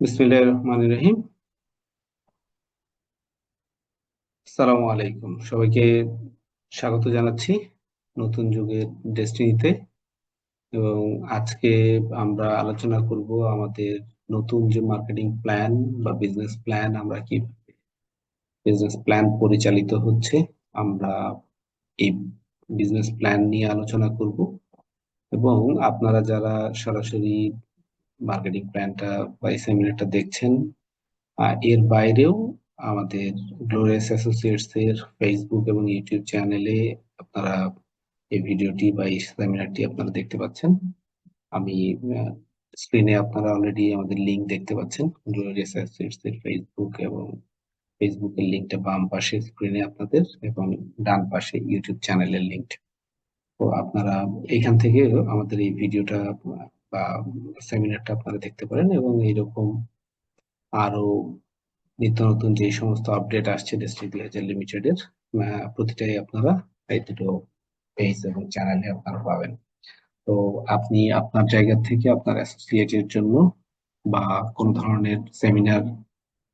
বিসমিল্লাহ রহিম। সালামু আলাইকুম সবাইকে স্বাগত জানাচ্ছি নতুন যুগের ডেস্টিনিতে। এবং আজকে আমরা আলোচনা করব আমাদের নতুন যে মার্কেটিং প্ল্যান বা বিজনেস প্ল্যান আমরা কি বিজনেস প্ল্যান পরিচালিত হচ্ছে, আমরা এই বিজনেস প্ল্যান নিয়ে আলোচনা করব। এবং আপনারা যারা সরাসরি মার্কেটিং প্ল্যানটা বা এই সেমিনারটা দেখছেন। এর বাইরেও আমাদের গ্লোরিয়াস অ্যাসোসিয়েটস এর ফেসবুক এবং ইউটিউব চ্যানেলে আপনারা এই ভিডিওটি বা এই সেমিনারটি আপনারা দেখতে পাচ্ছেন। আমি স্ক্রিনে আপনারা অলরেডি আমাদের লিংক দেখতে পাচ্ছেন। গ্লোরিয়াস অ্যাসোসিয়েটস এর ফেসবুক এবং ফেসবুকের লিংকটা বাম পাশে স্ক্রিনে আপনাদের এবং ডান পাশে ইউটিউব চ্যানেলের লিংক তো আপনারা এখান থেকে আমাদের এই ভিডিওটা সেমিনারটা আপনারা দেখতে পারেন এবং এইরকম আরও নিত্য নতুন যে সমস্ত আপডেট আসছে ডিস্ট্রিক্ট লেজার লিমিটেডের প্রতিটাই আপনারা এই দুটো পেজ এবং চ্যানেলে আপনারা পাবেন। তো আপনি আপনার জায়গা থেকে আপনার অ্যাসোসিয়েটের জন্য বা কোনো ধরনের সেমিনার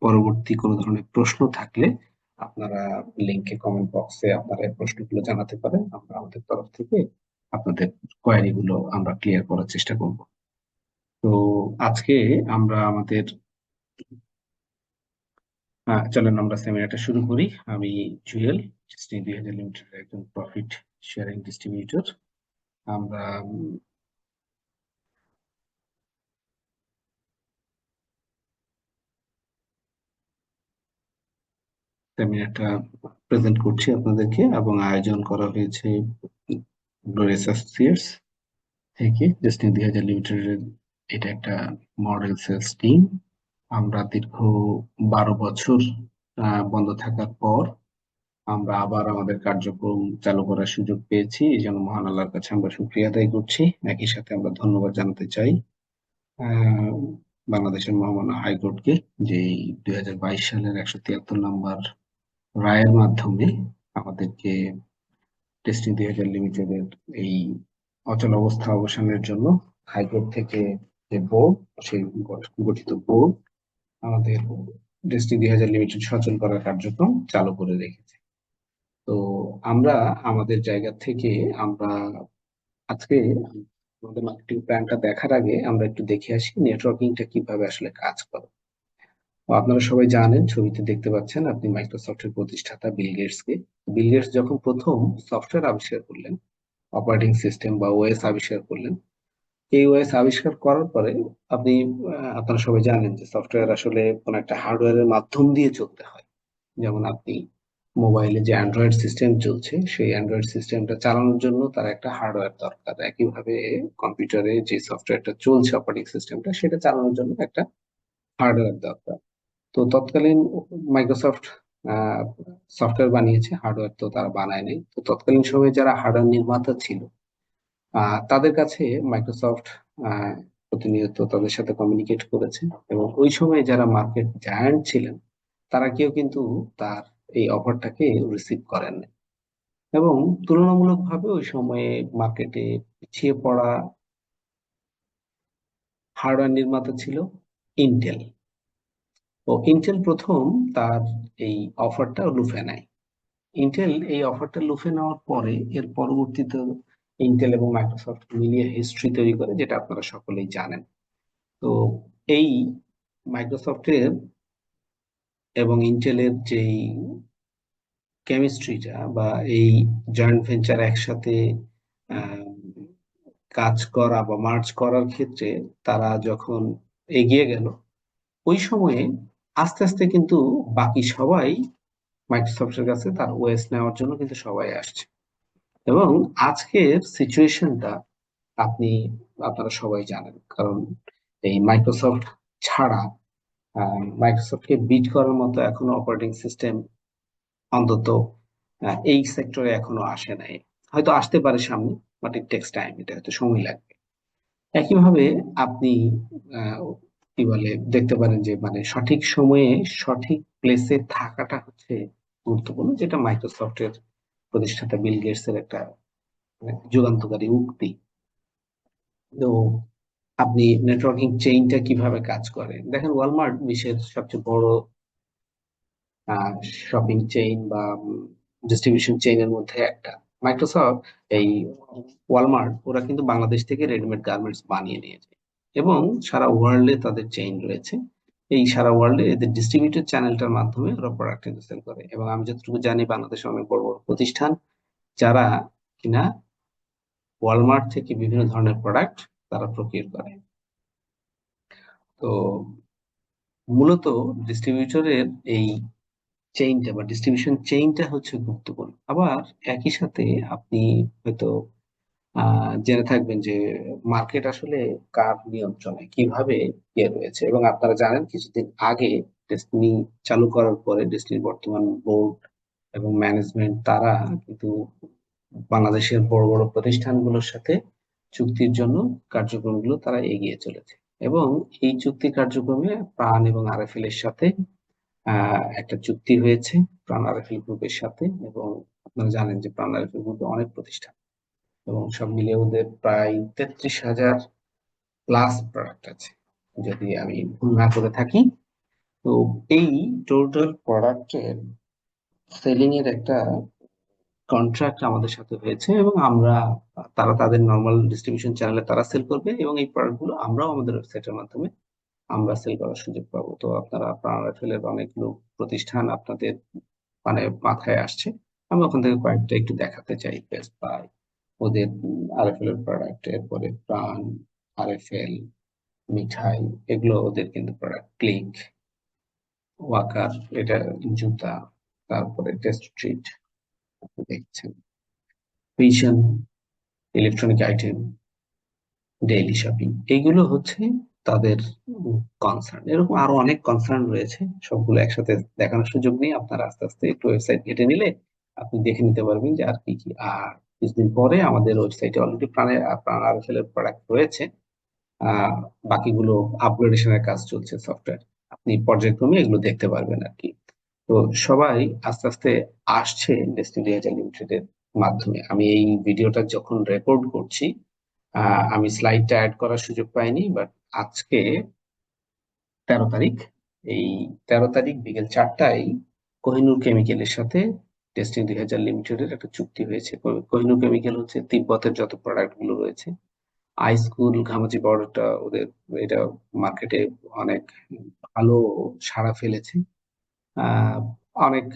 পরবর্তী কোনো ধরনের প্রশ্ন থাকলে আপনারা লিঙ্কে কমেন্ট বক্সে আপনারা এই প্রশ্নগুলো জানাতে পারেন। আমরা আমাদের তরফ থেকে আপনাদের কোয়ারি গুলো আমরা ক্লিয়ার করার চেষ্টা করব। তো আজকে আমরা আমাদের চলেন আমরা সেমিনারটা শুরু করি। আমি জুয়েল দুই হাজার লিমিটেড একজন প্রফিট শেয়ারিং ডিস্ট্রিবিউটর। আমরা সেমিনারটা প্রেজেন্ট করছি আপনাদেরকে এবং আয়োজন করা হয়েছে গ্লোরিয়াস থেকে ডেস্টিনি দুই হাজার লিমিটেডের এটা একটা মডেল সেলস টিম আমরা দীর্ঘ বারো বছর বন্ধ থাকার পর আমরা আবার আমাদের কার্যক্রম চালু করার সুযোগ পেয়েছি। এই জন্য মহান আল্লাহর কাছে আমরা সুক্রিয়া আদায় করছি। একই সাথে আমরা ধন্যবাদ জানাতে চাই বাংলাদেশের মহামান্য হাইকোর্টকে যে দুই হাজার বাইশ সালের একশো তিয়াত্তর নম্বর রায়ের মাধ্যমে আমাদেরকে টেস্টিং দুই হাজার লিমিটেডের এই অচল অবস্থা অবসানের জন্য হাইকোর্ট থেকে যে বোর্ড সেই গঠিত বোর্ড আমাদের ডেস্টি দুই হাজার লিমিটেড সচল করার কার্যক্রম চালু করে রেখেছে। তো আমরা আমাদের জায়গা থেকে আমরা আজকে আমাদের মার্কেটিং প্ল্যানটা দেখার আগে আমরা একটু দেখে আসি নেটওয়ার্কিংটা কীভাবে আসলে কাজ করে। আপনারা সবাই জানেন, ছবিতে দেখতে পাচ্ছেন আপনি মাইক্রোসফটের প্রতিষ্ঠাতা বিল গেটসকে বিল গেটস যখন প্রথম সফটওয়্যার আবিষ্কার করলেন অপারেটিং সিস্টেম বা ওএস আবিষ্কার করলেন এই ওএস আবিষ্কার করার পরে আপনি আপনারা সবাই জানেন যে সফটওয়্যার আসলে কোন একটা হার্ডওয়্যারের মাধ্যম দিয়ে চলতে হয়। যেমন আপনি মোবাইলে যে অ্যান্ড্রয়েড সিস্টেম চলছে, সেই অ্যান্ড্রয়েড সিস্টেমটা চালানোর জন্য তার একটা হার্ডওয়্যার দরকার। একইভাবে কম্পিউটারে যে সফটওয়্যারটা চলছে অপারেটিং সিস্টেমটা সেটা চালানোর জন্য একটা হার্ডওয়্যার দরকার। তো তৎকালীন মাইক্রোসফট সফটওয়্যার বানিয়েছে হার্ডওয়্যার তো তারা বানায় নাই। তো তৎকালীন সময়ে যারা হার্ডওয়্যার নির্মাতা ছিল তাদের কাছে মাইক্রোসফট প্রতিনিয়ত তাদের সাথে কমিউনিকেট করেছে এবং ওই সময় যারা মার্কেট জায়ান্ট ছিলেন, তারা কেউ কিন্তু তার এই অফারটাকে রিসিভ করেন এবং তুলনামূলকভাবে ওই সময়ে মার্কেটে পিছিয়ে পড়া হার্ডওয়্যার নির্মাতা ছিল ইন্টেল ও ইন্টেল প্রথম তার এই অফারটা লুফে নেয়। ইন্টেল এই অফারটা লুফে নেওয়ার পরে এর পরবর্তীতে ইন্টেল এবং মাইক্রোসফট মিলিয়ে হিস্ট্রি তৈরি করে, যেটা আপনারা সকলেই জানেন। তো এই মাইক্রোসফটের এবং ইন্টেলের যেই কেমিস্ট্রিটা বা এই জয়েন্ট ভেঞ্চার একসাথে কাজ করা বা মার্চ করার ক্ষেত্রে তারা যখন এগিয়ে গেল, ওই সময়ে আস্তে আস্তে কিন্তু বাকি সবাই মাইক্রোসফটের কাছে তার ওয়েস নেওয়ার জন্য কিন্তু সবাই আসছে। এবং আজকের সিচুয়েশনটা আপনি, আপনারা সবাই জানেন। কারণ এই মাইক্রোসফট ছাড়া মাইক্রোসফটকে বিট করার মতো এখনও অপারেটিং সিস্টেম অন্তত এই সেক্টরে এখনও আসে নাই। হয়তো আসতে পারে সামনে বাট ইট টেক্স টাইম এটা হয়তো সময় লাগবে। একইভাবে আপনি কি বলে, দেখতে পারেন যে মানে সঠিক সময়ে সঠিক প্লেসে থাকাটা হচ্ছে গুরুত্বপূর্ণ, যেটা মাইক্রোসফটের প্রতিষ্ঠাতা বিল গেটস এর একটা যুগান্তকারী উক্তি। তো আপনি নেটওয়ার্কিং চেইনটা কীভাবে কাজ করে? দেখেন ওয়ালমার্ট বিশ্বের সবচেয়ে বড় শপিং চেইন বা ডিস্ট্রিবিউশন চেইনের মধ্যে একটা। মাইক্রোসফট এই ওয়ালমার্ট ওরা কিন্তু বাংলাদেশ থেকে রেডিমেড গার্মেন্টস বানিয়ে নিয়েছে এবং সারা ওয়ার্ল্ডে তাদের চেইন রয়েছে। এই সারা ওয়ার্ল্ডে এদের ডিস্ট্রিবিউটেড চ্যানেলটার মাধ্যমে ওরা প্রোডাক্ট সেল করে। এবং আমি যতটুকু জানি বাংলাদেশে অনেক বড় বড় প্রতিষ্ঠান যারা কিনা ওয়ালমার্ট থেকে বিভিন্ন ধরনের প্রোডাক্ট তারা প্রকিউর করে। তো মূলত ডিস্ট্রিবিউটরের এই চেইনটা বা ডিস্ট্রিবিউশন চেইনটা হচ্ছে গুরুত্বপূর্ণ। আবার একই সাথে আপনি হয়তো জেনে থাকবেন যে মার্কেট আসলে কার নিয়ন্ত্রণে কীভাবে ইয়ে রয়েছে এবং আপনারা জানেন কিছুদিন আগে ডেস্টিনি চালু করার পরে ডেস্টিনির বর্তমান বোর্ড এবং ম্যানেজমেন্ট তারা কিন্তু বাংলাদেশের বড় বড় প্রতিষ্ঠানগুলোর সাথে চুক্তির জন্য কার্যক্রমগুলো তারা এগিয়ে চলেছে এবং এই চুক্তি কার্যক্রমে প্রাণ এবং আরএফএল এর সাথে একটা চুক্তি হয়েছে প্রাণ আরএফএল গ্রুপের সাথে এবং আপনারা জানেন যে প্রাণ আরএফএল গ্রুপে অনেক প্রতিষ্ঠান। এবং সব মিলিয়ে ওদের প্রায় তেত্রিশ হাজার প্লাস প্রোডাক্ট আছে। যদি আমি ভুল না করে থাকি, তো এই টোটাল প্রোডাক্টের সেলিং এর একটা কন্ট্রাক্ট আমাদের সাথে হয়েছে এবং আমরা, তারা তাদের নর্মাল ডিস্ট্রিবিউশন চ্যানেলে তারা সেল করবে এবং এই প্রোডাক্টগুলো আমরাও আমাদের ওয়েবসাইটের মাধ্যমে আমরা সেল করার সুযোগ পাবো। তো আপনারা প্রাণ রাইফেলের অনেকগুলো প্রতিষ্ঠান আপনাদের মানে মাথায় আসছে। আমি ওখান থেকে কয়েকটা একটু দেখাতে চাই বেস্ট বাই ওদের আরএফএল এর প্রোডাক্ট এরপরে প্রাণ আরএফএল মিঠাই, এগুলো ওদের কিন্তু প্রোডাক্ট ক্লিক ওয়াকার, এটা জুতা, তারপরে টেস্ট ট্রিট দেখছেন। Vision electronic item daily shopping এইগুলো হচ্ছে তাদের কনসার্ন এরকম আরও অনেক কনসার্ন রয়েছে, সবগুলো একসাথে দেখানোর সুযোগ নেই। আপনারা আস্তে আস্তে একটু ওয়েবসাইট ঘেটে নিলে আপনি দেখে নিতে পারবেন যে আর কি কি আর কিছুদিন পরে আমাদের ওয়েবসাইটে অলরেডি প্রাণের প্রাণ আরএফএল এর প্রোডাক্ট রয়েছে। বাকিগুলো আপগ্রেডেশনের কাজ চলছে সফটওয়্যার আপনি পর্যায়ক্রমে এগুলো দেখতে পারবেন আর কি তো সবাই আস্তে আস্তে আসছে ডেস্টিনি হাজার লিমিটেডের মাধ্যমে। আমি এই ভিডিওটা যখন রেকর্ড করছি আমি স্লাইডটা অ্যাড করার সুযোগ পাইনি বাট আজকে তেরো তারিখ। এই তেরো তারিখ বিকেল চারটায় কোহিনুর কেমিক্যালের সাথে টেস্টিং দুই হাজার লিমিটেডের একটা চুক্তি হয়েছে। কোহিনু কেমিক্যাল হচ্ছে তিব্বতের যত প্রোডাক্টগুলো রয়েছে। আই স্কুল ঘামাচি বড়টা ওদের, এটা মার্কেটে অনেক ভালো সাড়া ফেলেছে। অনেক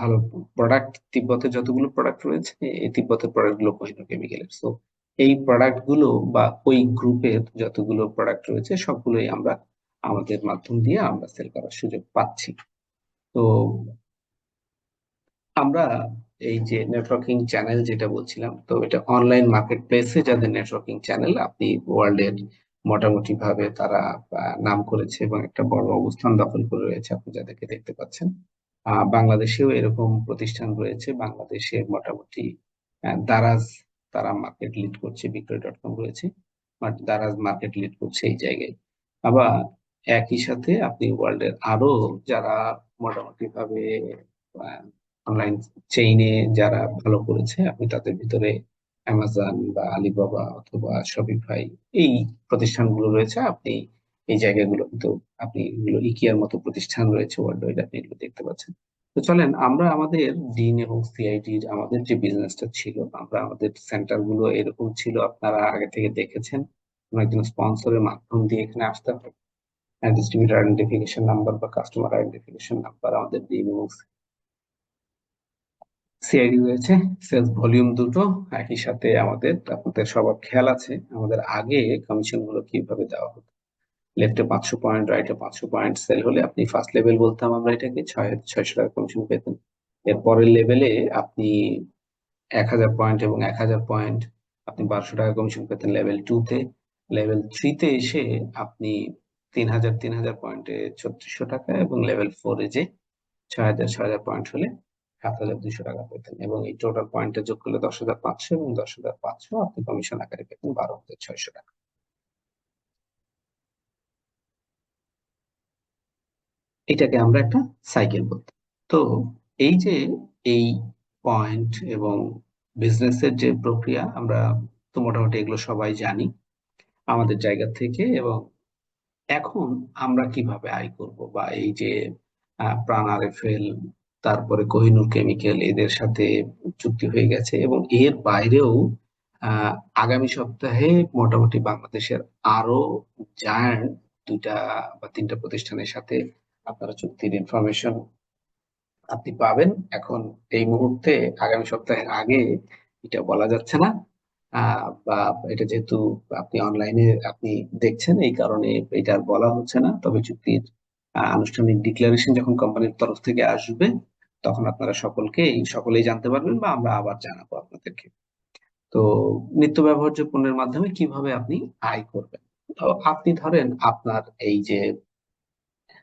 ভালো প্রোডাক্ট তিব্বতের যতগুলো প্রোডাক্ট রয়েছে, এই তিব্বতের প্রোডাক্টগুলো কোহিনুর কেমিক্যালের সো এই প্রোডাক্টগুলো বা ওই গ্রুপের যতগুলো প্রোডাক্ট রয়েছে, সবগুলোই আমরা আমাদের মাধ্যম দিয়ে আমরা সেল করার সুযোগ পাচ্ছি। তো আমরা এই যে নেটওয়ার্কিং চ্যানেল যেটা বলছিলাম, তো এটা অনলাইন মার্কেট প্লেসে যাদের নেটওয়ার্কিং চ্যানেল আপনি ওয়ার্ল্ডের মোটামুটি ভাবে তারা নাম করেছে এবং একটা বড় অবস্থান দখল করে রয়েছে আপনি যাদেরকে দেখতে পাচ্ছেন। বাংলাদেশেও এরকম প্রতিষ্ঠান রয়েছে। বাংলাদেশে মোটামুটি দারাজ তারা মার্কেট লিড করছে বিক্রয় ডট কম রয়েছে দারাজ মার্কেট লিড করছে এই জায়গায়। আবার একই সাথে আপনি ওয়ার্ল্ডের আরও যারা মোটামুটি ভাবে অনলাইন চেইনে যারা ভালো করেছে, আপনি তাদের ভিতরে অ্যামাজন বা আলিবাবা অথবা শপিফাই এই প্রতিষ্ঠানগুলো রয়েছে। আপনি এই জায়গাগুলো কিন্তু আপনি এগুলো ইকিয়ার মতো প্রতিষ্ঠান রয়েছে ওয়ার্ল্ড ওয়াইড আপনি এগুলো দেখতে পাচ্ছেন। তো চলেন, আমরা আমাদের ডিন এবং সিআইডির আমাদের যে বিজনেসটা ছিল, আমরা আমাদের সেন্টারগুলো এরকম ছিল, আপনারা আগে থেকে দেখেছেন। একজন স্পন্সরের মাধ্যম দিয়ে এখানে আসতে হবে ডিস্ট্রিবিউটার আইডেন্টিফিকেশন নাম্বার বা কাস্টমার আইডেন্টিফিকেশন নাম্বার আমাদের ডিন এবং সিআইডি রয়েছে, সেলস ভলিউম দুটো, একই সাথে আমাদের, আপনাদের সবার খেয়াল আছে, আমাদের আগে কমিশনগুলো কীভাবে দেওয়া হতো। লেফটে পাঁচশো পয়েন্ট, রাইটে পাঁচশো পয়েন্ট সেল হলে আপনি ফার্স্ট লেভেল বলতাম আমরা এটাকে, ছয়, ছয়শো টাকা কমিশন পেতেন। এরপরের লেভেলে আপনি এক হাজার পয়েন্ট এবং এক হাজার পয়েন্ট, আপনি বারোশো টাকা কমিশন পেতেন লেভেল টুতে লেভেল থ্রিতে এসে আপনি তিন হাজার তিন হাজার পয়েন্টে ছত্রিশশো টাকা এবং লেভেল ফোরে যে ছয় হাজার ছয় হাজার পয়েন্ট হলে সাত হাজার দুইশো টাকা পেতেন। এবং এই টোটাল পয়েন্টে যোগ করলে দশ হাজার পাঁচশো এবং দশ হাজার পাঁচশো আপনি কমিশন আকারে পেতেন বারো হাজার ছয়শো টাকা। এটাকে আমরা একটা সাইকেল বলতাম তো এই যে এই পয়েন্ট এবং বিজনেসের যে প্রক্রিয়া, আমরা তো মোটামুটি এগুলো সবাই জানি আমাদের জায়গা থেকে এবং এখন আমরা কীভাবে আয় করব বা এই যে প্রাণ আরএফএল তারপরে কোহিনুর কেমিক্যাল এদের সাথে চুক্তি হয়ে গেছে এবং এর বাইরেও আগামী সপ্তাহে মোটামুটি বাংলাদেশের আরও জায়ান্ট দুইটা বা তিনটা প্রতিষ্ঠানের সাথে আপনারা চুক্তির ইনফরমেশন আপনি পাবেন। এখন এই মুহূর্তে আগামী সপ্তাহের আগে এটা বলা যাচ্ছে না। বা এটা যেহেতু আপনি অনলাইনে আপনি দেখছেন, এই কারণে এটা বলা হচ্ছে না। তবে চুক্তির আনুষ্ঠানিক ডিক্লারেশন যখন কোম্পানির তরফ থেকে আসবে তখন আপনারা সকলকে, সকলেই জানতে পারবেন বা আমরা আবার জানাব আপনাদেরকে। তো নিত্য ব্যবহার্য পণ্যের মাধ্যমে কীভাবে আপনি আয় করবেন? তো আপনি ধরেন আপনার এই যে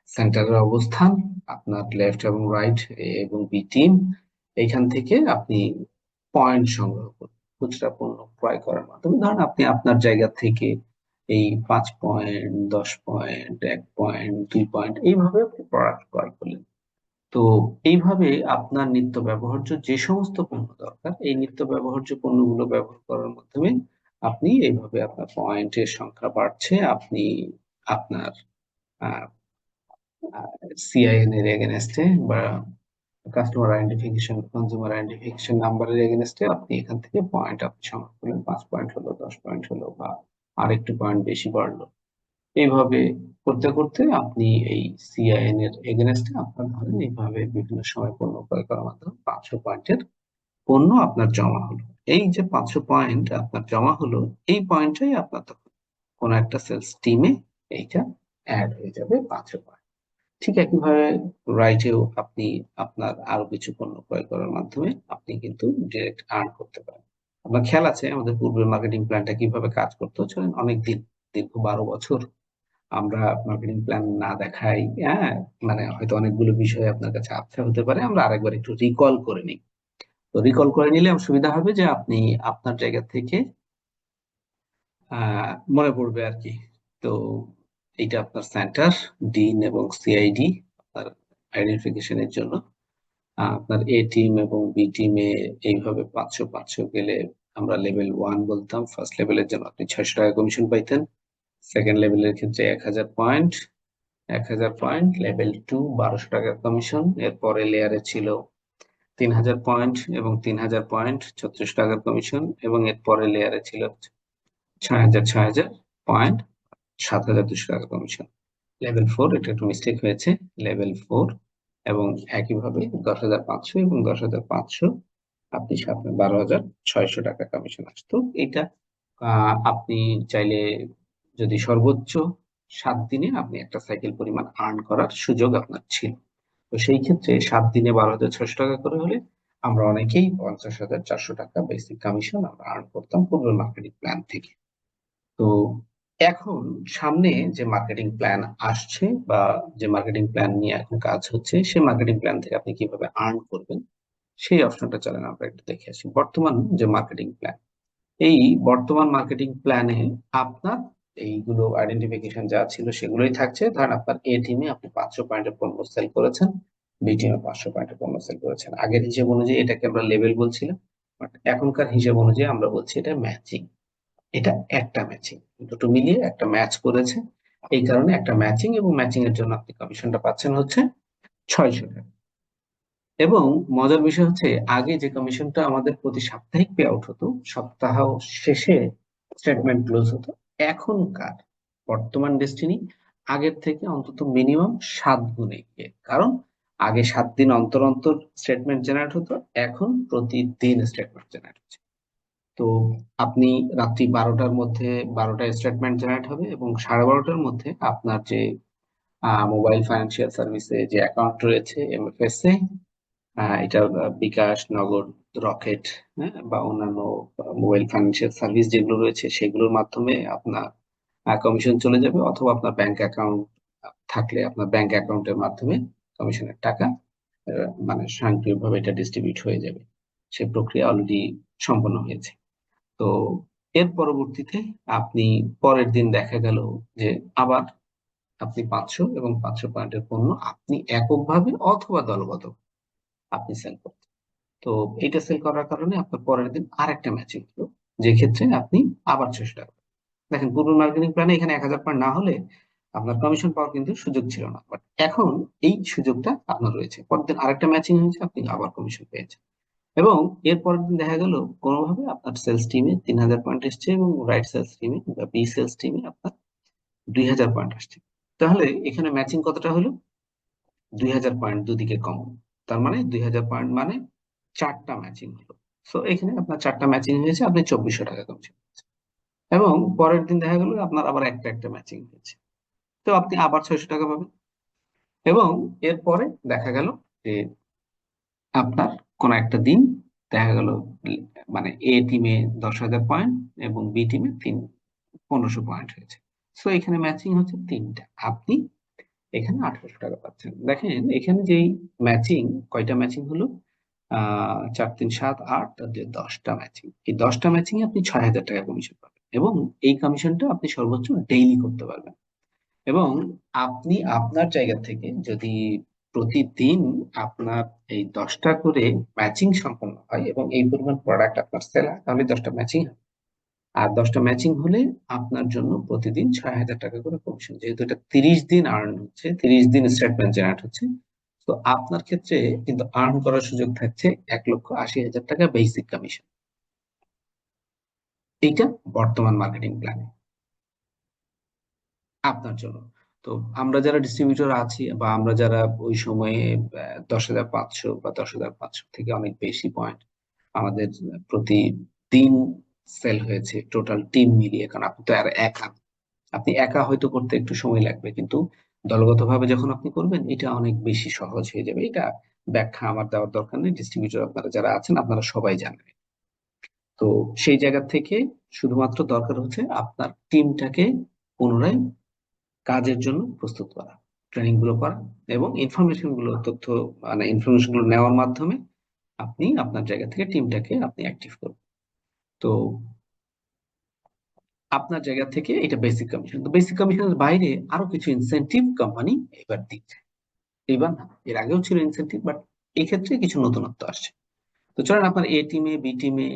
সেন্টারের অবস্থান, আপনার লেফট এবং রাইট এবং বি টিম এইখান থেকে আপনি পয়েন্ট সংগ্রহ করুন, খুচরা পণ্য ক্রয় করার মাধ্যমে। ধরেন আপনি আপনার জায়গা থেকে এই পাঁচ পয়েন্ট, দশ পয়েন্ট, এক পয়েন্ট, দুই পয়েন্ট, এইভাবে আপনি প্রোডাক্ট ক্রয় করলেন। তো এইভাবে আপনার নিত্য ব্যবহার্য যে সমস্ত পণ্য দরকার, এই নিত্য ব্যবহার্য পণ্যগুলো ব্যবহার করার মাধ্যমে আপনি এইভাবে আপনার পয়েন্টের সংখ্যা বাড়ছে। আপনি আপনার সিআইএন এর এগেনস্টে বা কাস্টমার আইডেন্টিফিকেশন কনজিউমার আইডেন্টিফিকেশন নাম্বারের এগেনস্টে আপনি এখান থেকে পয়েন্ট আপনি সংগ্রহ করলেন। পাঁচ পয়েন্ট হলো, দশ পয়েন্ট হলো বা আরেকটু পয়েন্ট বেশি বাড়লো। এইভাবে করতে করতে আপনি এই সিআইএন এর এগেনস্টে আপনার ধরেন এইভাবে বিভিন্ন সময় পণ্য ক্রয় করার মাধ্যমে পাঁচশো পয়েন্টের পণ্য আপনার জমা হলো। এই যে পাঁচশো পয়েন্ট আপনার জমা হলো, এই পয়েন্টটাই আপনার তখন কোন একটা সেলস টিমে এইটা অ্যাড হয়ে যাবে পাঁচশো পয়েন্ট ঠিক একইভাবে রাইটেও আপনি আপনার আরও কিছু পণ্য ক্রয় করার মাধ্যমে আপনি কিন্তু ডিরেক্ট আর্ন করতে পারেন। আপনার খেয়াল আছে আমাদের পূর্বের মার্কেটিং প্ল্যানটা কীভাবে কাজ করতে? হচ্ছে অনেক দিন, দীর্ঘ বারো বছর আমরা মার্কেটিং প্ল্যান না দেখাই হ্যাঁ? মানে হয়তো অনেকগুলো বিষয় আপনার কাছে আচ্ছা হতে পারে, আমরা আরেকবার একটু রিকল করে নিই। তো রিকল করে নিলে সুবিধা হবে যে আপনি আপনার জায়গা থেকে মনে পড়বে আর কি। তো এইটা আপনার সেন্টার ডিন এবং সিআইডি আপনার আইডেন্টিফিকেশনের জন্য। আপনার এ টিম এবং বি টিমে এইভাবে পাঁচশো পাঁচশো গেলে আমরা লেভেল ওয়ান বলতাম ফার্স্ট লেভেলের জন্য আপনি ছয়শো টাকা কমিশন পাইতেন। সেকেন্ড লেভেলের ক্ষেত্রে এক হাজার পয়েন্ট এক হাজার পয়েন্ট লেভেল টু বারোশো টাকার কমিশন এরপরে লেয়ারে ছিল তিন হাজার পয়েন্ট এবং তিন হাজার পয়েন্ট ছত্রিশ টাকার কমিশন এবং এরপরে লেয়ারে ছিল ছয় হাজার ছয় হাজার পয়েন্ট সাত হাজার দুশো টাকা কমিশন লেভেল ফোর এটা একটু মিস্টেক হয়েছে। লেভেল ফোর এবং একইভাবে দশ হাজার পাঁচশো এবং দশ হাজার পাঁচশো, আপনি সামনে বারো হাজার ছয়শো টাকা কমিশন আসতো। এটা আপনি চাইলে যদি সর্বোচ্চ সাত দিনে আপনি একটা সাইকেল পরিমাণ আর্ন করার সুযোগ আপনার ছিল। তো সেই ক্ষেত্রে সাত দিনে বারো হাজার ছশো টাকা করে হলে আমরা অনেকেই পঞ্চাশ হাজার চারশো টাকা বেসিক কমিশন আমরা আর্ন করতাম পূর্ব মার্কেটিং প্ল্যান থেকে। তো এখন সামনে যে মার্কেটিং প্ল্যান আসছে বা যে মার্কেটিং প্ল্যান নিয়ে এখন কাজ হচ্ছে, সেই মার্কেটিং প্ল্যান থেকে আপনি কীভাবে আর্ন করবেন, সেই অপশনটা চলেন আমরা একটু দেখে আসি। বর্তমান যে মার্কেটিং প্ল্যান এই বর্তমান মার্কেটিং প্ল্যানে আপনার এইগুলো আইডেন্টিফিকেশন যা ছিল সেগুলোই থাকছে। ধরেন আপনার এ টিমে আপনি পাঁচশো পয়েন্টের পণ্য সেল করেছেন বি টিমে পাঁচশো পয়েন্টের পণ্য সেল করেছেন। আগের হিসেব অনুযায়ী এটাকে আমরা লেভেল বলছিলাম বাট এখনকার হিসেব অনুযায়ী আমরা বলছি এটা ম্যাচিং এটা একটা ম্যাচিং দুটো মিলিয়ে একটা ম্যাচ করেছে। এই কারণে একটা ম্যাচিং এবং ম্যাচিং এর জন্য আপনি কমিশনটা পাচ্ছেন হচ্ছে ছয়শো টাকা। এবং মজার বিষয় হচ্ছে, আগে যে কমিশনটা আমাদের প্রতি সাপ্তাহিক পে আউট হতো, সপ্তাহ শেষে স্টেটমেন্ট ক্লোজ হতো এখনকার বর্তমান ডেস্টিনি আগের থেকে অন্তত মিনিমাম সাত গুণ এগিয়ে। কারণ আগে সাত দিন অন্তর অন্তর স্টেটমেন্ট জেনারেট হতো, এখন প্রতিদিন স্টেটমেন্ট জেনারেট হচ্ছে। তো আপনি রাত্রি বারোটার মধ্যে বারোটায় স্টেটমেন্ট জেনারেট হবে এবং সাড়ে বারোটার মধ্যে আপনার যে মোবাইল ফাইন্যান্সিয়াল সার্ভিসে যে অ্যাকাউন্ট রয়েছে এমএফএস এ এটা বিকাশ, নগদ, রকেট হ্যাঁ বা অন্যান্য মোবাইল ফাইন্যান্সিয়াল সার্ভিস যেগুলো রয়েছে, সেগুলোর মাধ্যমে আপনার কমিশন চলে যাবে অথবা আপনার ব্যাংক অ্যাকাউন্ট থাকলে আপনার ব্যাংক অ্যাকাউন্টের মাধ্যমে কমিশনের টাকা মানে স্বয়ংক্রিয়ভাবে এটা ডিস্ট্রিবিউট হয়ে যাবে। সে প্রক্রিয়া অলরেডি সম্পন্ন হয়েছে। তো এর পরবর্তীতে আপনি পরের দিন দেখা গেল যে আবার আপনি পাঁচশো এবং পাঁচশো পয়েন্টের পণ্য আপনি এককভাবে অথবা দলগত আপনি সেল করতেন তো এইটা সেল করার কারণে আপনার পরের দিন আর একটা ম্যাচিং হলো, যে ক্ষেত্রে আপনি আবার ছয়শো টাকা দেখেন, পূর্ব মার্কেটিং প্ল্যানে এখানে এক হাজার পয়েন্ট না হলে আপনার কমিশন পাওয়ার কিন্তু সুযোগ ছিল না। বাট এখন এই সুযোগটা আপনার রয়েছে। পরের দিন আরেকটা ম্যাচিং হয়েছে, আপনি আবার কমিশন পেয়েছেন। এবং এর পরের দিন দেখা গেল, কোনোভাবে আপনার সেলস টিমে তিন হাজার পয়েন্ট এসছে এবং রাইট সেলস টিমে বা বি সেলস টিমে আপনার দুই হাজার পয়েন্ট আসছে। তাহলে এখানে ম্যাচিং কতটা হলো? দুই হাজার পয়েন্ট দুদিকে কম তার মানে দুই হাজার পয়েন্ট মানে চারটা ম্যাচিং হলো। সো এখানে আপনার চারটা ম্যাচিং হয়েছে, আপনি চব্বিশশো টাকা কমিশন এবং পরের দিন দেখা গেল আপনার আবার একটা একটা ম্যাচিং হয়েছে। তো আপনি আবার ছয়শো টাকা পাবেন। এবং এরপরে দেখা গেল যে আপনার কোন একটা দিন দেখা গেল মানে এ টিমে দশ হাজার পয়েন্ট এবং বি টিমে তিন, পনেরোশো পয়েন্ট হয়েছে। সো এখানে ম্যাচিং হচ্ছে তিনটা। আপনি এখানে আঠারোশো টাকা পাচ্ছেন। দেখেন, এখানে যেই ম্যাচিং কয়টা ম্যাচিং হলো? চার, তিন, সাত, আট যে দশটা ম্যাচিং এই দশটা ম্যাচিং এ আপনি ছয় হাজার টাকা কমিশন পাবেন এবং এই কমিশনটা আপনি সর্বোচ্চ ডেইলি করতে পারবেন। এবং আপনি আপনার জায়গা থেকে যদি প্রতিদিন আপনার এই দশটা করে ম্যাচিং সম্পন্ন হয় এবং এই পরিমাণ প্রোডাক্ট আপনার সেল হয় তাহলে দশটা ম্যাচিং হয় আর দশটা ম্যাচিং হলে আপনার জন্য প্রতিদিন ছয় হাজার টাকা করে কমিশন যেহেতু এটা তিরিশ দিন আর্ন হচ্ছে, তিরিশ দিন স্টেটমেন্ট জেনারেট হচ্ছে, তো আপনার ক্ষেত্রে কিন্তু আর্ন করার সুযোগ থাকছে এক লক্ষ আশি হাজার টাকা বেসিক কমিশন এইটা বর্তমান মার্কেটিং প্ল্যানে আপনার জন্য। তো আমরা যারা ডিস্ট্রিবিউটর আছি বা আমরা যারা ওই সময়ে দশ হাজার পাঁচশো বা দশ হাজার পাঁচশো থেকে অনেক বেশি পয়েন্ট আমাদের প্রতিদিন সেল হয়েছে টোটাল টিম মিলিয়ে কারণ আপনি তো আর একা। আপনি একা হয়তো করতে একটু সময় লাগবে, কিন্তু দলগতভাবে যখন আপনি করবেন, এটা অনেক বেশি সহজ হয়ে যাবে। এটা ব্যাখ্যা আমার দেওয়ার দরকার নেই। ডিস্ট্রিবিউটর আপনারা যারা আছেন, আপনারা সবাই জানবেন। তো সেই জায়গা থেকে শুধুমাত্র দরকার হচ্ছে আপনার টিমটাকে পুনরায় কাজের জন্য প্রস্তুত করা ট্রেনিংগুলো করা এবং ইনফরমেশনগুলো, তথ্য মানে ইনফরমেশনগুলো নেওয়ার মাধ্যমে আপনি আপনার জায়গা থেকে টিমটাকে আপনি অ্যাক্টিভ করবেন। তো আপনার জায়গা থেকে এটা বেসিক কমিশন তো বেসিক কমিশনের বাইরে আরও কিছু ইনসেন্টিভ কোম্পানি এবার দিচ্ছে। এবার না, এর আগেও ছিল ইনসেন্টিভ বাট এই ক্ষেত্রে কিছু নতুনত্ব আসছে। তো চলেন আপনার এ টিমে বি টিমে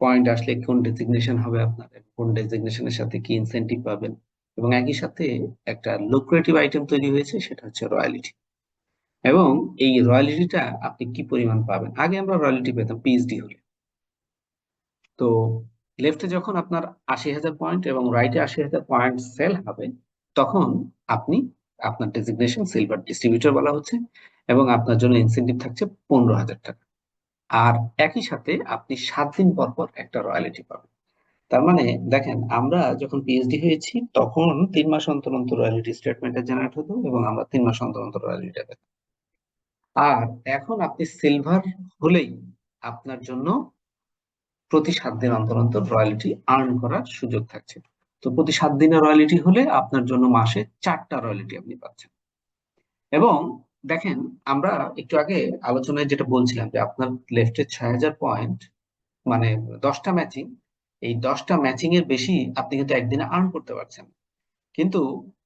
পয়েন্ট আসলে কোন ডেজিগনেশন হবে আপনার কোন ডেজিগনেশনের সাথে কি ইনসেন্টিভ পাবেন, এবং একই সাথে একটা লুক্রেটিভ আইটেম তৈরি হয়েছে, সেটা হচ্ছে রয়্যালিটি এবং এই রয়্যালিটিটা আপনি কি পরিমাণ পাবেন? আগে আমরা রয়্যালিটি পেতাম পিএইচডি হলে। তো লেফটে যখন আপনার আশি হাজার পয়েন্ট এবং রাইটে আশি হাজার পয়েন্ট সেল হবে, তখন আপনি আপনার ডেজিগনেশন সিলভার ডিস্ট্রিবিউটর বলা হচ্ছে এবং আপনার জন্য ইনসেন্টিভ থাকছে পনেরো হাজার টাকা। আর একই সাথে আপনি সাত দিন পর পর একটা রয়্যালিটি পাবেন। তার মানে দেখেন, আমরা যখন পিএইচডি হয়েছি, তখন তিন মাস অন্তর অন্তর রয়্যালিটি স্টেটমেন্টটা জেনারেট হতো এবং আমরা তিন মাস অন্তর অন্তর রয়্যালিটিটা পেতাম। আর এখন আপনি সিলভার হলেই আপনার জন্য প্রতি সাত দিন অন্তর অন্তর রয়্যালিটি আর্ন করার সুযোগ থাকছে। তো প্রতি সাত দিনের রয়্যালিটি হলে আপনার জন্য মাসে চারটা রয়্যালিটি আপনি পাচ্ছেন। এবং দেখেন, আমরা একটু আগে আলোচনায় যেটা বলছিলাম যে আপনার লেফটের ছয় হাজার পয়েন্ট মানে দশটা ম্যাচিং এই দশটা ম্যাচিং এর বেশি আপনি কিন্তু একদিনে আর্ন করতে পারছেন। কিন্তু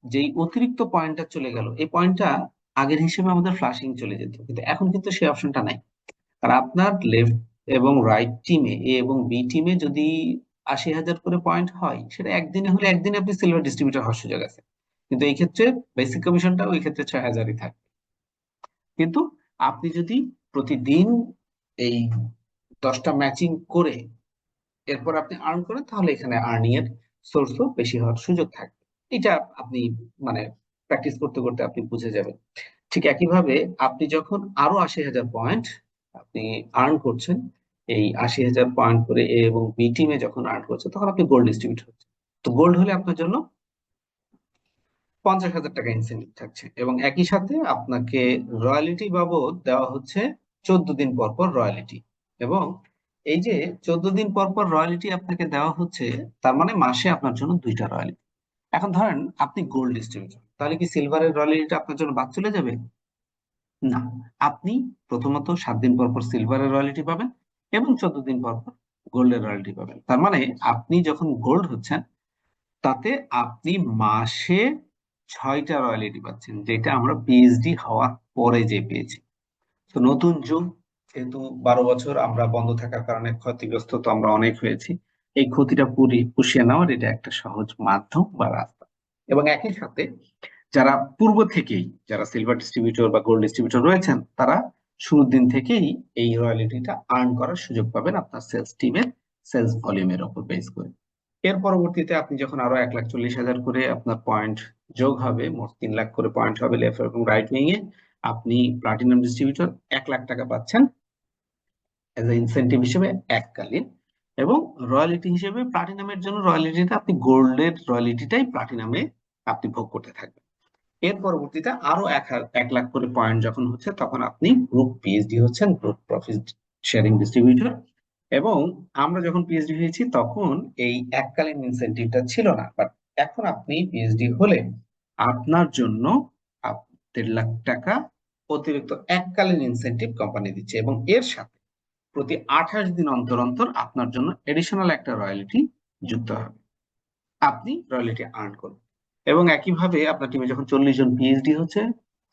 যেই অতিরিক্ত পয়েন্টটা চলে গেল, এই পয়েন্টটা আগের হিসেবে আমাদের ফ্লাশিং চলে যেত। কিন্তু এখন কিন্তু সেই অপশনটা নাই। কারণ আপনার লেফট এবং রাইট টিমে এ এবং বি টিমে যদি আশি হাজার করে পয়েন্ট হয়, সেটা একদিনে হলে একদিনে আপনি সিলভার ডিস্ট্রিবিউটর হওয়ার সুযোগ আছে। কিন্তু এই ক্ষেত্রে বেসিক কমিশনটা ওই ক্ষেত্রে ছয় হাজারই থাকবে। কিন্তু আপনি যদি প্রতিদিন এই দশটা ম্যাচিং করে এরপর আপনি আর্ন করেন, তাহলে এখানে আর্নিং এর সোর্সও বেশি হওয়ার সুযোগ থাকবে। এটা আপনি মানে প্র্যাকটিস করতে করতে আপনি বুঝে যাবেন। ঠিক একইভাবে আপনি যখন আরও আশি হাজার পয়েন্ট আপনি আর্ন করছেন এই আশি হাজার পয়েন্ট করে এ এবং বি টিমে যখন আর্ন করছে, তখন আপনি গোল্ড ডিস্ট্রিবিউট হচ্ছে। তো গোল্ড হলে আপনার জন্য পঞ্চাশ হাজার টাকা ইনসেন্টিভ থাকছে এবং একই সাথে আপনাকে রয়্যালিটি বাবদ দেওয়া হচ্ছে চোদ্দ দিন পর পর রয়্যালিটি এবং এই যে চোদ্দ দিন পর পর রয়্যালিটি আপনাকে দেওয়া হচ্ছে, তার মানে মাসে আপনার জন্য দুইটা রয়্যালিটি এখন ধরেন আপনি গোল্ড ডিস্ট্রিবিউটর তাহলে কি সিলভারের রয়্যালিটিটা আপনার জন্য বাদ চলে যাবে? না। আপনি প্রথমত সাত দিন পর পর সিলভারের রয়্যালিটি পাবেন এবং চোদ্দ দিন পর পর গোল্ডের রয়্যালিটি পাবেন। তার মানে আপনি যখন গোল্ড হচ্ছেন, তাতে আপনি মাসে ছয়টা রয়্যালিটি পাচ্ছেন, যেটা আমরা পিএইচডি হওয়ার পরে যে পেয়েছি। তো নতুন যুগ, যেহেতু বারো বছর আমরা বন্ধ থাকার কারণে ক্ষতিগ্রস্ত তো আমরা অনেক হয়েছি, এই ক্ষতিটা পুরি, পুষিয়ে নেওয়ার এটা একটা সহজ মাধ্যম বা রাস্তা। এবং একই সাথে যারা পূর্ব থেকেই, যারা সিলভার ডিস্ট্রিবিউটর বা গোল্ড ডিস্ট্রিবিউটর রয়েছেন, তারা শুরুর দিন থেকেই এই রয়্যালিটিটা আর্ন করার সুযোগ পাবেন আপনার সেলস টিমের সেলস ভলিউমের উপর বেস করে। এর পরবর্তীতে আপনি যখন আরও এক লাখ চল্লিশ হাজার করে আপনার পয়েন্ট যোগ হবে, মোট তিন লাখ করে পয়েন্ট হবে লেফট এবং রাইট উইং এ, আপনি প্লাটিনাম ডিস্ট্রিবিউটর এক লাখ টাকা পাচ্ছেন এজ এ ইনসেন্টিভ হিসেবে এককালীন এবং রয়্যালিটি হিসেবে প্লাটিনামের জন্য রয়্যালিটিতে আপনি গোল্ডের রয়্যালিটিটাই প্লাটিনামে আপনি ভোগ করতে থাকবেন। এর পরবর্তীতে আরও এক লাখ করে পয়েন্ট যখন হচ্ছে, তখন আপনি গ্রুপ পিএইচডি হচ্ছেন গ্রুপ প্রফিট শেয়ারিং ডিস্ট্রিবিউটর এবং আমরা যখন পিএইচডি হয়েছি, তখন এই এককালীন ইনসেন্টিভটা ছিল না। বাট এখন আপনি পিএইচডি হলে আপনার জন্য দেড় লাখ টাকা অতিরিক্ত এককালীন ইনসেন্টিভ কোম্পানি দিচ্ছে এবং এর সাথে প্রতি আঠাশ দিন অন্তর অন্তর আপনার জন্য এডিশনাল একটা রয়্যালিটি যুক্ত হবে। আপনি রয়্যালিটি আর্ন করবেন এবং একইভাবে আপনার টিমে যখন চল্লিশ জন পিএইচডি হচ্ছে,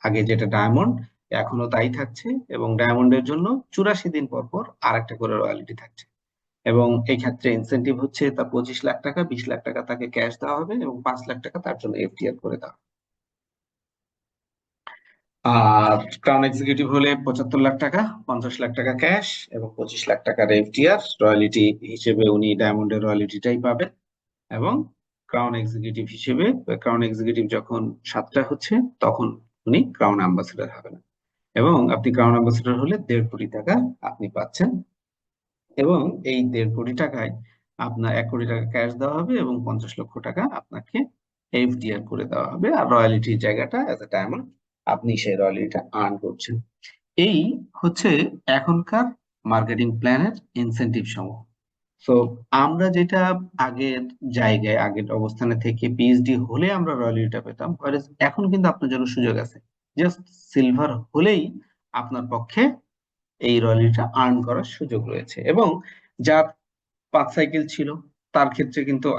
আগে যেটা ডায়মন্ড এখনও তাই থাকছে এবং ডায়মন্ডের জন্য চুরাশি দিন পর পর আর একটা করে রয়্যালিটি থাকছে এবং এই ক্ষেত্রে ইনসেন্টিভ হচ্ছে তার পঁচিশ লাখ টাকা, বিশ লাখ টাকা তাকে ক্যাশ দেওয়া হবে এবং পাঁচ লাখ টাকা তার জন্য এফটিআর করে দেওয়া হবে। আর ক্রাউন এক্সিকিউটিভ হলে পঁচাত্তর লাখ টাকা, পঞ্চাশ লাখ টাকা ক্যাশ এবং পঁচিশ লাখ টাকার এফটিআর রয়্যালিটি হিসেবে উনি ডায়মন্ডের রয়্যালিটিটাই পাবেন এবং ক্রাউন এক্সিকিউটিভ হিসেবে ক্রাউন এক্সিকিউটিভ যখন সাতটা হচ্ছে, তখন উনি ক্রাউন অ্যাম্বাসেডর হবেন। এবং আপনি ক্রাউন অ্যাম্বাসেডর হলে দেড় কোটি টাকা আপনি পাচ্ছেন। এবং এই দেড় কোটি টাকায় আপনার এক কোটি টাকা ক্যাশ দেওয়া হবে এবং পঞ্চাশ লক্ষ টাকা আপনাকে এফডিআর করে দেওয়া হবে। আর রয়্যালিটির জায়গাটা এজ এ ডায়মন্ড আপনি সেই রয়্যালিটিটা আর্ন করছেন। এই হচ্ছে এখনকার মার্কেটিং প্ল্যানের ইনসেন্টিভ সমূহ। তো আমরা যেটা আগের জায়গায়, আগের অবস্থানে থেকে পিএইচডি হলে আমরা রয়্যালিটিটা পেতাম এখন কিন্তু আপনার জন্য সুযোগ আছে। জাস্ট সিলভার হলেই আপনার পক্ষে এই রয়্যালিটিটা আর্ন করার সুযোগ রয়েছে। এবং যার পাঁচ সাইকেল ছিল, তার ক্ষেত্রে কিন্তু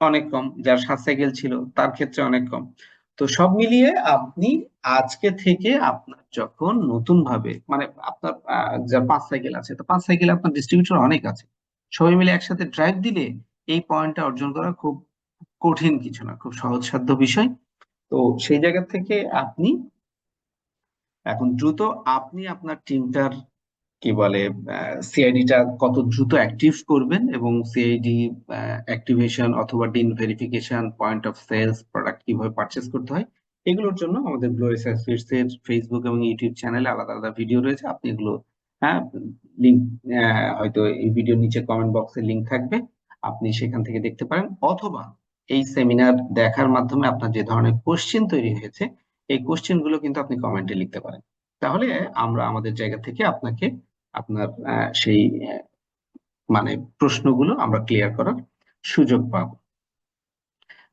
অনেক কম, যার সাত সাইকেল ছিল, তার ক্ষেত্রে অনেক কম। তো সব মিলিয়ে আপনি আজকে থেকে আপনার যখন নতুন ভাবে মানে আপনার যার পাঁচ সাইকেল আছে, তো পাঁচ সাইকেল আপনার ডিস্ট্রিবিউটর অনেক আছে। সবাই মিলে একসাথে ড্রাইভ দিলে এই পয়েন্টটা অর্জন করা খুব কঠিন কিছু না, খুব সহজসাধ্য বিষয়। তো সেই জায়গা থেকে আপনি, এখন দ্রুত আপনি আপনার টিমটার কি বলে সিআইডিটা কত দ্রুত অ্যাক্টিভ করবেন এবং সিআইডি অ্যাক্টিভেশন অথবা DIN verification point of sales product কীভাবে পারচেস করতে হয়, এগুলোর জন্য আমাদের গ্লো অ্যাসোসিয়েটস এর ফেসবুক এবং ইউটিউব চ্যানেলে আলাদা আলাদা ভিডিও রয়েছে। আপনি এগুলো হ্যাঁ লিঙ্ক হয়তো এই ভিডিওর নিচে কমেন্ট বক্সে লিঙ্ক থাকবে। আপনি সেখান থেকে দেখতে পারেন। অথবা এই সেমিনার দেখার মাধ্যমে আপনার যে ধরনের কোশ্চেন তৈরি হয়েছে, এই কোশ্চেনগুলো কিন্তু আপনি কমেন্টে লিখতে পারেন। তাহলে আমরা আমাদের জায়গা থেকে আপনাকে আপনার সেই মানে প্রশ্নগুলো আমরা ক্লিয়ার করার সুযোগ পাব।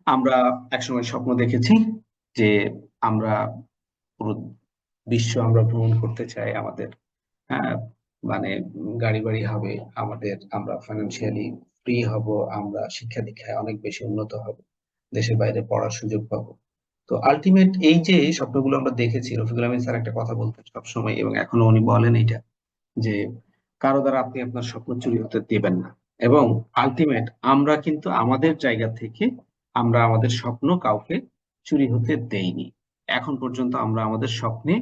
আমরা একসময় স্বপ্ন দেখেছি যে আমরা পুরো বিশ্ব আমরা ভ্রমণ করতে চাই, আমাদের মানে গাড়ি বাড়ি হবে, আমাদের আমরা ফাইন্যান্সিয়ালি ফ্রি হব, আমরা শিক্ষা দীক্ষায় অনেক বেশি উন্নত হব, দেশের বাইরে পড়ার সুযোগ পাবো। তো আলটিমেট এই যে স্বপ্নগুলো আমরা দেখেছি, রফিকুল আমিন স্যার একটা কথা বলতেন সবসময় এবং এখনও উনি বলেন এটা যে কারও দ্বারা আপনি আপনার স্বপ্ন চুরি হতে দেবেন না। এবং আলটিমেট আমরা কিন্তু আমাদের জায়গা থেকে আমরা আমাদের স্বপ্ন কাউকে চুরি হতে দেইনি। এখন পর্যন্ত আমরা আমাদের স্বপ্নে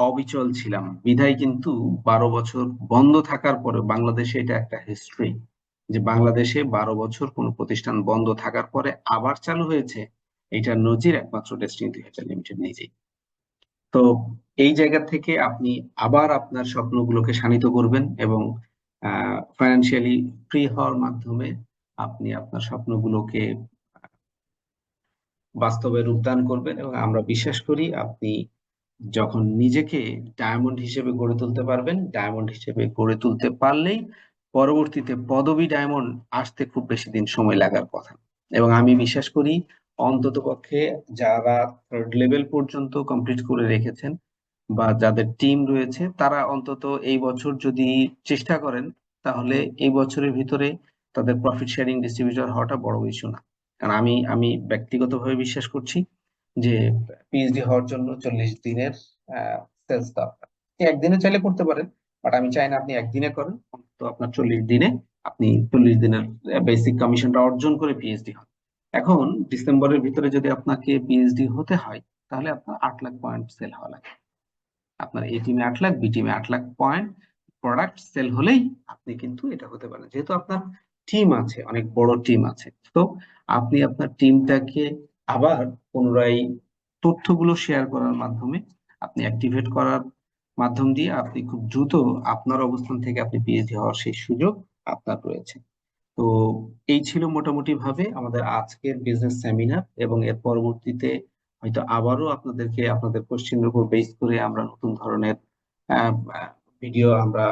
অবিচল ছিলাম। বিধায় কিন্তু বারো বছর বন্ধ থাকার পরে বাংলাদেশে এটা একটা হিস্ট্রি যে বাংলাদেশে বারো বছর কোনো প্রতিষ্ঠান বন্ধ থাকার পরে আবার চালু হয়েছে। এইটার নজির একমাত্র ডেস্টিনি দুই হাজার লিমিটেড নিজেই। তো এই জায়গা থেকে আপনি আবার আপনার স্বপ্নগুলোকে শানিত করবেন এবং ফাইন্যান্সিয়ালি ফ্রি হওয়ার মাধ্যমে আপনি আপনার স্বপ্নগুলোকে বাস্তবে রূপদান করবেন এবং আমরা বিশ্বাস করি আপনি যখন নিজেকে ডায়মন্ড হিসেবে গড়ে তুলতে পারবেন ডায়মন্ড হিসেবে গড়ে তুলতে পারলেই পরবর্তীতে পদবী ডায়মন্ড আসতে খুব বেশি দিন সময় লাগার কথা। এবং আমি বিশ্বাস করি অন্তত পক্ষে যারা থার্ড লেভেল পর্যন্ত কমপ্লিট করে রেখেছেন বা যাদের টিম রয়েছে, তারা অন্তত এই বছর যদি চেষ্টা করেন, তাহলে এই বছরের ভিতরে তাদের প্রফিট শেয়ারিং ডিস্ট্রিবিউটর হওয়াটা বড় ইস্যু না। কারণ আমি আমি ব্যক্তিগতভাবে বিশ্বাস করছি যে পিএইচডি হওয়ার জন্য চল্লিশ দিনের সেলস দরকার একদিনে চাইলে করতে পারেন বাট আমি চাই না আপনি একদিনে করেন। তো আপনার চল্লিশ দিনে আপনি চল্লিশ দিনের বেসিক কমিশনটা অর্জন করে পিএইচডি হন। এখন ডিসেম্বরের ভিতরে যদি আপনাকে পিএইচডি হতে হয়, তাহলে আপনার আট লাখ পয়েন্ট সেল হওয়া লাগে। আপনার এ টিমে আট লাখ বি টিমে আট লাখ পয়েন্ট প্রোডাক্ট সেল হলেই আপনি কিন্তু এটা হতে পারেন। যেহেতু আপনার টিম আছে, অনেক বড় টিম আছে, তো আপনি আপনার টিমটাকে আবার পুনরায় তথ্যগুলো শেয়ার করার মাধ্যমে আপনি অ্যাক্টিভেট করার মাধ্যম দিয়ে আপনি খুব দ্রুত আপনার অবস্থান থেকে আপনি পিএইচডি হওয়ার সেই সুযোগ আপনার রয়েছে। তো এই ছিল মোটামুটি ভাবে আমাদের আজকের বিজনেস সেমিনার এবং এর পরবর্তীতে হয়তো আবারও আপনাদেরকে আপনাদের কোশ্চেনের উপর বেস করে আমরা নতুন ধরনের ভিডিও আমরা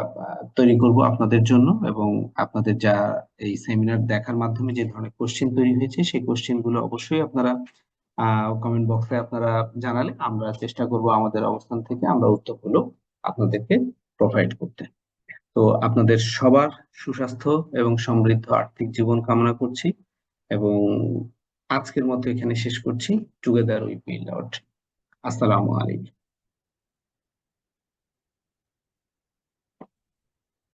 তৈরি করব আপনাদের জন্য এবং আপনাদের যা এই সেমিনার দেখার মাধ্যমে যে ধরনের কোশ্চেন তৈরি হয়েছে, সেই কোশ্চেনগুলো অবশ্যই আপনারা কমেন্ট বক্সে আপনারা জানালে আমরা চেষ্টা করব আমাদের অবস্থান থেকে আমরা উত্তরগুলো আপনাদেরকে প্রোভাইড করতে। তো আপনাদের সবার সুস্বাস্থ্য এবং সমৃদ্ধ আর্থিক জীবন কামনা করছি এবং আজকের মতো এখানে শেষ করছি। টুগেদার উই বিল্ড আউট আসসালামু আলাইকুম।